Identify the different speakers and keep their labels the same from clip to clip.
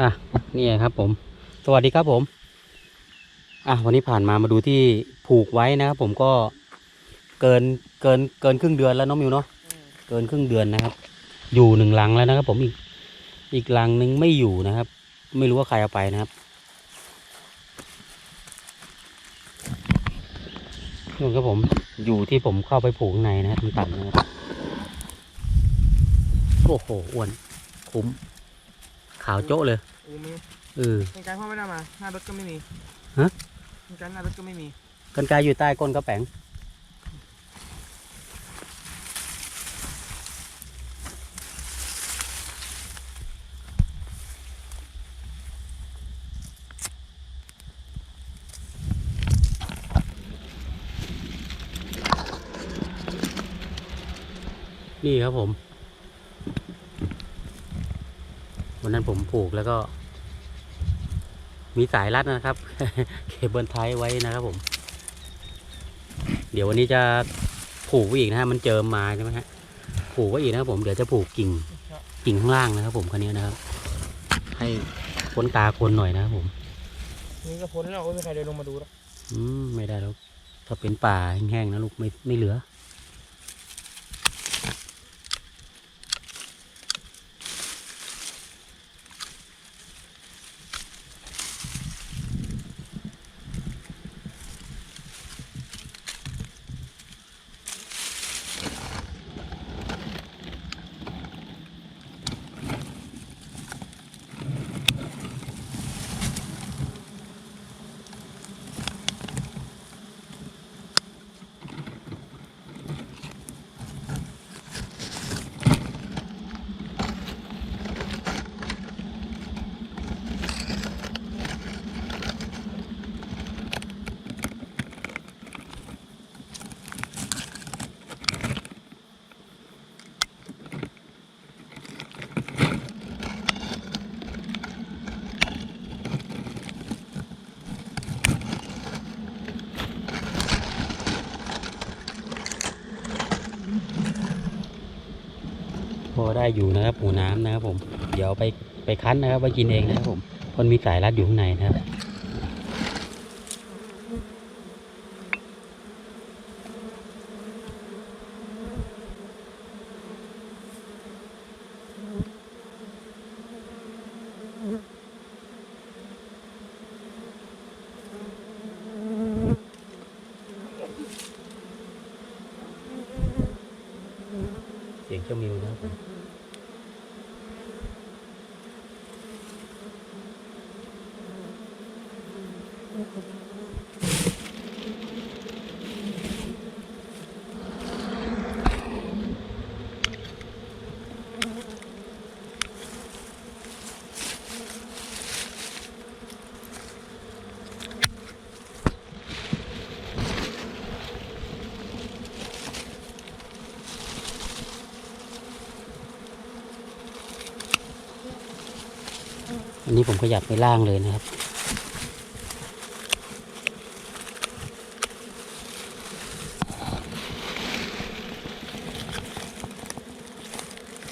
Speaker 1: อะนี่ครับผม สวัสดีครับผม อะวันนี้ผ่านมามาดูที่ผูกไว้นะครับผมก็เกินเกินเกินครึ่งเดือนแล้วน้องมิวเนาะเกินครึ่งเดือนนะครับ อยู่หนึ่งลังแล้วนะครับ ผมอีกอีกลังหนึ่งไม่อยู่นะครับ ไม่รู้ว่าใครเอาไปนะครับนู่นครับผมอยู่ที่ผมเข้าไปผูกข้างในนะครับต่ำๆนะครับโอ้โหอ้วนคุ้มขาวโจ๊ะเลย
Speaker 2: อูมี
Speaker 1: เออ
Speaker 2: เป็นการพ่อไม่ได้มา หน้ารถก็ไม่มี
Speaker 1: ฮะ
Speaker 2: เป็นการหน้ารถก็ไม่มี
Speaker 1: กันไกลอยู่ใต้ก้นกระแป๋งนี่ครับผม วันนั้นผมผูกแล้วก็ มีสายรัดนะครับ เคเบิลไทยไว้นะครับผม เดี๋ยววันนี้จะผูกไว้อีกนะฮะมันเจิมมาใช่ไหมฮะผูกไว้อีกนะครับผมเดี๋ยวจะผูกกิ่งกิ่งข้างล่างนะครับ ผมคันนี้นะครับ ให้พ้นตาคนหน่อยนะครับผม
Speaker 2: นี่ก็พ้นแล้วไม่มีใครเดินลงมาดูแล้ว
Speaker 1: อืมไม่ได้แล้วถ้าเป็นป่าแห้งๆนะลูกไม่ไม่เหลือ อได้อยู่นะครับหมูน้ำนะครับผม เดี๋ยวไปไปคั้นนะครับไปกินเองนะครับผมเพราะมันมีสายรัดอยู่ข้างในนะครับ สียงเจ้ามิวนะ อันนี้ผมขยับไปล่างเลยนะครับ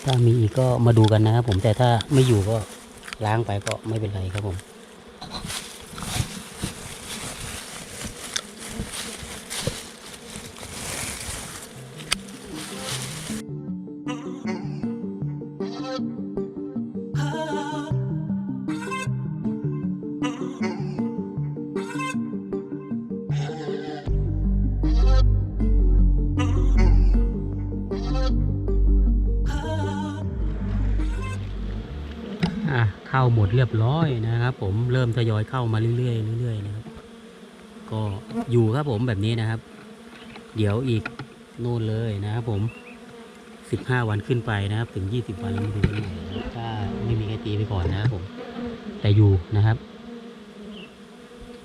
Speaker 1: ถ้ามีอีกก็มาดูกันนะครับผมแต่ถ้าไม่อยู่ก็ล้างไปก็ไม่เป็นไรครับผม อะเข้าหมดเรียบร้อยนะครับ ผมเริ่มทยอยเข้ามาเรื่อยๆเรื่อยๆนะครับ ก็อยู่ครับผมแบบนี้นะครับ เดี๋ยวอีกนู่นเลยนะครับผมสิบห้าวันขึ้นไปนะครับ ถึงยี่สิบวันแล้วม่ถึงวันไหนนะครับถ้าไม่มีใครตีไปก่อนนะครับผม แต่อยู่นะครับ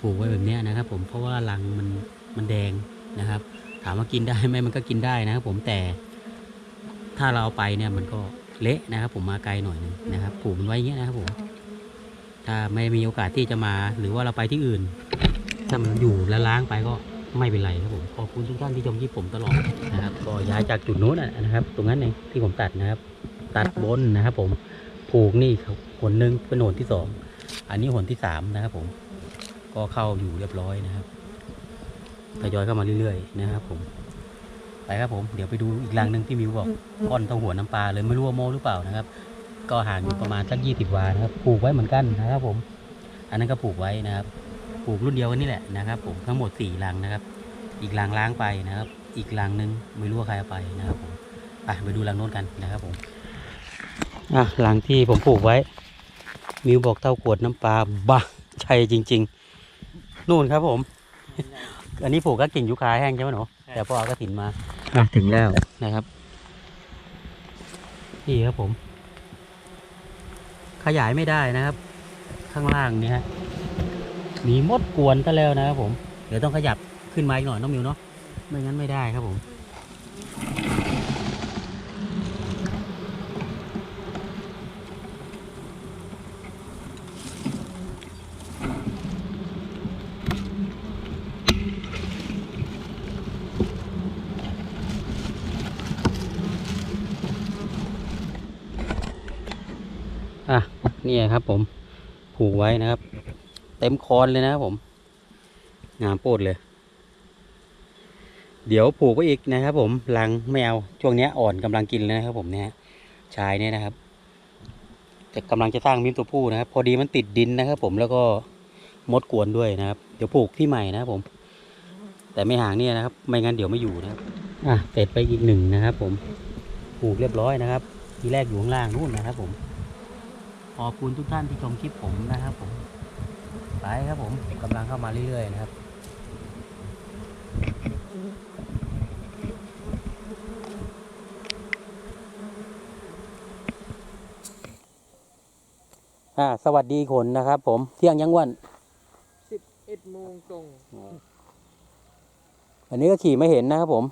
Speaker 1: ปลูกไว้แบบนี้นะครับ ผมเพราะว่ารังมันมันแดงนะครับ ถามว่ากินได้ไหมมันก็กินได้นะครับ ผมแต่ถ้าเราเอาไปเนี่ยมันก็ เละนะครับ ผมมาไกลหน่อยหนึงนะครับปลูกมันไว้อย่างเงี้ยนะครับผมถ้าไม่มีโอกาสที่จะมาหรือว่าเราไปที่อื่น ถ้ามันอยู่แล้วล้างไปก็ไม่เป็นไรครับผมขอบคุณทุกท่านที่ชมคลิปผมตลอดนะครับ ก็ย้ายจากจุดนู้นนะครับ ตรงนั้นเองที่ผมตัดนะครับ ตัดบนนะครับผมผผูกนี่ครับหนหนึ่งเป็นหนที่สองอันนี้หนที่สามนะครับผม ก็เข้าอยู่เรียบร้อยนะครับทยอยเข้ามาเรื่อยๆนะครับผม ไปครับผมเดี๋ยวไปดูอีกรังหนึ่งที่มิวบอกก้อนเท่าหัวน้ำปลาเลยไม่รู้ว่าโมหรือเปล่านะครับ ก็ห่างอยู่ประมาณสักยี่สิบวานะครับปลูกไว้เหมือนกันนะครับผม อันนั้นก็ปลูกไว้นะครับปลูกรุ่นเดียวกันนี่แหละนะครับ ผมทั้งหมดสี่รังนะครับ อีกรังล้างไปนะครับ อีกรังหนึ่งไม่รู้ว่าใครเอาไปนะครับผมไปไปดูรังโน้นกันนะครับผมอะรังที่ผมปลูกไว้ มิวบอกเท่าขวดน้ำปลาบ้าใช่จริง ๆ นู่นครับผม อันนี้ปลูกก็กิ่งยูคาแห้งใช่ไหมหนู แต่พอเอากระถินมาอะถึงแล้วนะครับ นี่ครับผม ขยายไม่ได้นะครับ ข้างล่างเนี่ยฮะมีมดกวนซะแล้วนะครับผม เดี๋ยวต้องขยับขึ้นมาอีกหน่อยน้องมิวเนาะไม่งั้นไม่ได้ครับผม นี่ครับ ผมผูกไว้นะครับ เต็มคอนเลยนะครับผม งามโปดเลย เดี๋ยวผูกไว้อีกนะครับ ผมรังแมวช่วงนี้อ่อนกำลังกินเลยนะครับ ผมเนี่ยชายเนี่ยนะครับจะกำลังจะสร้างมิ้มตัวผู้นะครับ พอดีมันติดดินนะครับ ผมแล้วก็มดกวนด้วยนะครับ เดี๋ยวผูกที่ใหม่นะครับผม แต่ไม่ห่างเนี่ยนะครับ ไม่งั้นเดี๋ยวไม่อยู่นะครับอะเสร็จไปอีกหนึ่งนะครับ ผมผูกเรียบร้อยนะครับ ทีแรกอยู่ข้างล่างนู่นนะครับ ผม ขอบคุณทุกท่านที่ชมคลิปผมนะครับผม ไปครับผมกำลังเข้ามาเรื่อยๆนะครับอ่าสวัสดีคนนะครับผม เที่ยงยังวัน
Speaker 2: สิบเอ็ดโมงตรง
Speaker 1: อันนี้ก็ขี่ไม่เห็นนะครับผม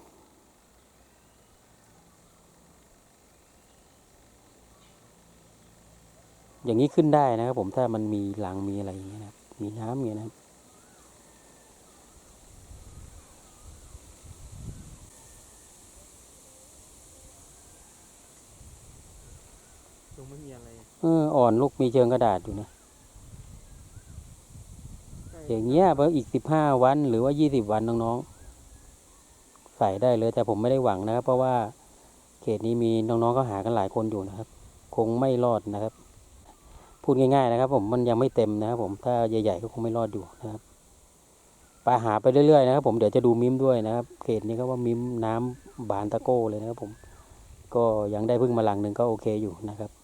Speaker 1: อย่างนี้ขึ้นได้นะครับ ผมถ้ามันมีหลังมีอะไรอย่างเงี้ยนะครับมีน้ำอย่างเงี้ยนะครับ
Speaker 2: ตรงไม่มีอะไร
Speaker 1: เอออ่อนลูกมีเชิงกระดาษอยู่นะ อย่างเงี้ยพออีกสิบห้าวันหรือว่ายี่สิบวันน้องๆ ใส่ได้เลย แต่ผมไม่ได้หวังนะครับ เพราะว่าเขตนี้มีน้องๆก็หากันหลายคนอยู่นะครับ คงไม่รอดนะครับ พูดง่ายๆนะครับ ผมมันยังไม่เต็มนะครับ ผมถ้าใหญ่ๆก็คงไม่รอดอยู่นะครับปลาหาไปเรื่อยๆนะครับ ผมเดี๋ยวจะดูมิมด้วยนะครับเขตนี้ก็ว่ามิมน้ำบานตะโก้เลยนะครับ ผมก็ยังได้พึ่งมาหลังหนึ่งก็โอเคอยู่นะครับ